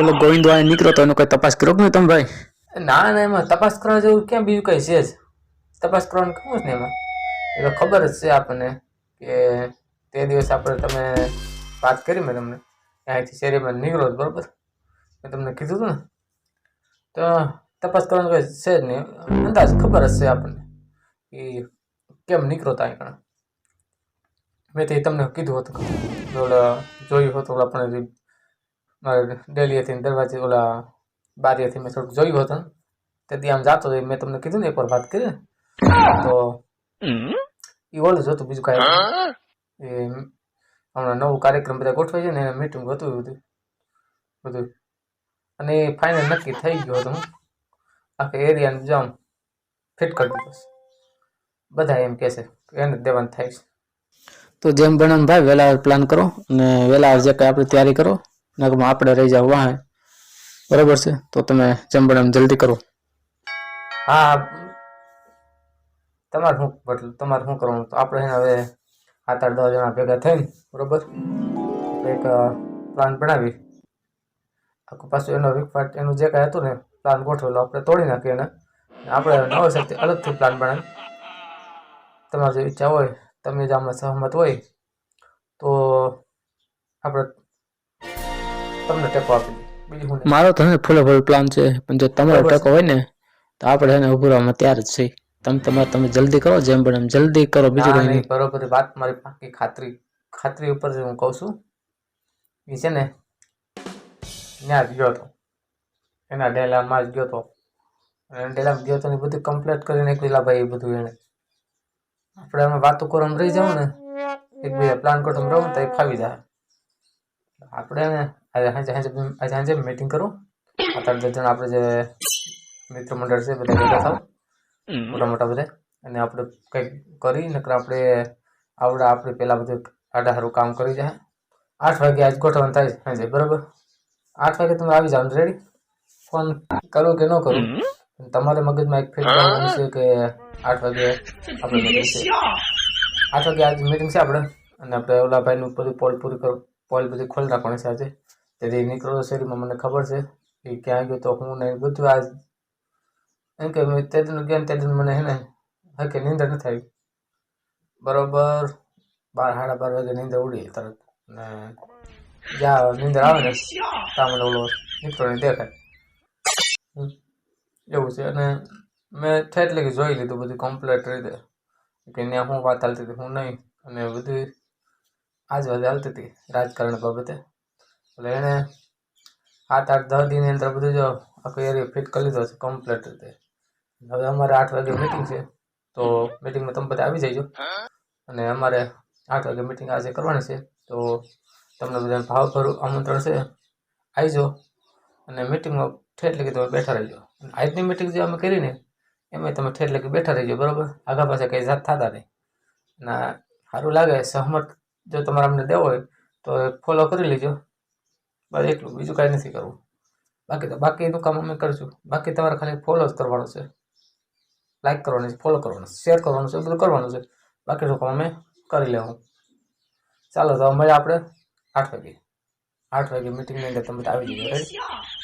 ઓલો ગોવિંદ વાળા નીકળ્યો તો એનો કઈ તપાસ કરો કે તમે ભાઈ? ના ના, એમાં તપાસ કરવા જેવું ક્યાં બીજું કઈ છે જ? તપાસ કરવાનું કહું ને એમાં? એ તો ખબર જ છે આપણને કે તે દિવસ આપણે તમે વાત કરી મેં તમને. અહીંથી શેરીમાં નીકળો બરોબર? મેં તમને કીધું હતું ને? તો તપાસ કરવાનું કઈ છે જ નહીં. અંદાજ ખબર જ છે આપણને કે કેમ નીકળો ત્યાં કણ મેં તે તમને કીધું હતું. ઓલા જોયું હતું, આપણે ડેલીએથી દરવાજે ઓલા બારીએથી મેં થોડુંક જોયું હતું. તેથી આમ જાતો હતો મેં તમને કીધું ને એકવાર વાત કરી. તો એ ઓલું હતું બીજું કાંઈ એ હમણાં નવું કાર્યક્રમ બધા ગોઠવાય છે ને એને મીટિંગ હતું. બધું. બધું અને એ ફાઇનલ નક્કી થઈ ગયું હતું. આખા એરિયાને જામ ફિટ કરી દીધું બધા એમ કહે છે, એને દેવાનું થાય છે. તો જેમ ભણવાનું ભાઈ વહેલા પ્લાન કરો. અને વહેલા જે કંઈ આપણે તૈયારી કરો. નકમાં આપણે રહી જાવ વાહે. બરાબર છે? તો તમે જેમ બને જલ્દી કરો. હા તમારે શું બદલું તમારે શું કરવાનું? તો આપણે હવે સાત આઠ દસ જણા ભેગા થઈને, બરોબર? એક પ્લાન બનાવી આખું પાછું એનો વિકવાટ એનું જે કાંઈ હતું ને પ્લાન ગોઠવેલો, આપણે તોડી નાખીએ એને. આપણે નવસરથી અલગથી પ્લાન બનાવી તમારી જે ઈચ્છા હોય, તમે જે આમાં સહમત હોય, તો આપણે તમને ટેકો આપી બીજું મારો તો ફૂલે ફૂલ પ્લાન છે. પણ જો તમારો ટેકો હોય ને તો આપણે એને ઉભું રહેવામાં તૈયાર જ છે તમે તમારે તમે જલ્દી કરો જેમ પણ એમ. જલ્દી કરો બીજું કંઈ નહીં. બરોબર વાત મારી પાકી ખાતરી. ખાતરી ઉપર હું કહું છું. એ છે ને ત્યાં જ ગયો હતો. એના ડેલામાં જ ગયો હતો. અને ડેલામાં ગયો હતો ને બધું કમ્પ્લીટ કરીને એકલા ભાઈ એ બધું એને. આપણે એમાં વાતો કરો રહી જાઉં ને એક બે પ્લાન કરતો રહું ને તો એ ફાવી જાય. આપણે આજે સાંજે આજે મીટિંગ કરું. અત્યારે જણ આપણે જે મિત્ર મંડળ છે બધા ભેગા થાવ. મોટા મોટા બધા. અને આપણે કંઈક કરી નકર આપણે આવડે આપણે પહેલાં બધું આડા સારું કામ કરી જાય. આઠ વાગે આજ ગોઠવણ થાય સાંજે બરાબર? આઠ વાગે તમે આવી જાઓ રેડી ફોન કરો કે ન કરું? તમારે મગજમાં એક ફિટ કરવાનું છે કે આઠ વાગે આપણે meeting છે. આઠ વાગે આજ મિટિંગ છે આપણે. અને આપણે ઓલા ભાઈનું બધું પોલ પૂરી કરો પોલ બધી ખોલી રાખવાની છે આજે. તેથી નીકળો શેરીમાં મને ખબર છે એ ક્યાં ગયો તો હું નહીં બધું આજ એમ કે દિન ગયા તે દિન મને હે ને હા કે નીંદર નથી થાય બરોબર બાર, સાડા બાર વાગે નિંદર ઉડી તરત. ને જ્યાં નિંદર આવે ને, ત્યાં મને ઓલો નીકળો ને દેખાય એવું છે. અને મેં ઠેઠ લગી જોઈ લીધું બધું કમ્પ્લીટ રીતે. કે ત્યાં હું વાત હાલતી હતી, હું નહીં. અને બધી આજ વાત હાલતી હતી રાજકારણ બાબતે. એટલે એણે આઠ આઠ, દસ દિનની અંદર બધું જો આખો એરિયો ફિટ કરી લીધો છે કમ્પ્લીટ રીતે. હવે અમારે આઠ વાગે મિટિંગ છે, તો મિટિંગમાં તમે બધા આવી જજો. અને અમારે આઠ વાગે મિટિંગ આજે કરવાની છે, તો તમને બધાને ભાવભરું આમંત્રણ છે. આવજો અને મિટિંગમાં ઠેઠ લગી તમે બેઠા રહેજો. આજની મિટિંગ જે અમે કરીને એમાં તમે ઠેઠ લગી બેઠા રહેજો, બરાબર? આગા પાછા કંઈ જાત થતા નહીં. ના, સારું લાગે, સહમત જો તમારે અમને દેવો હોય, તો ફોલો કરી લેજો. બસ એટલું, બીજું કાંઈ નથી કરવું. બાકી તો બાકીનું કામ અમે કરશું. બાકી તમારે ખાલી ફોલો જ કરવાનું છે. લાઇક કરવાનું છે ફોલો કરવાનું છે શેર કરવાનું છે બધું કરવાનું છે. બાકીનું કામ અમે કરી લેવું. ચાલો, તો મળ્યા આપણે આઠ વાગે. આઠ વાગે મિટિંગની અંદર તમે આવી જજો રાઈટ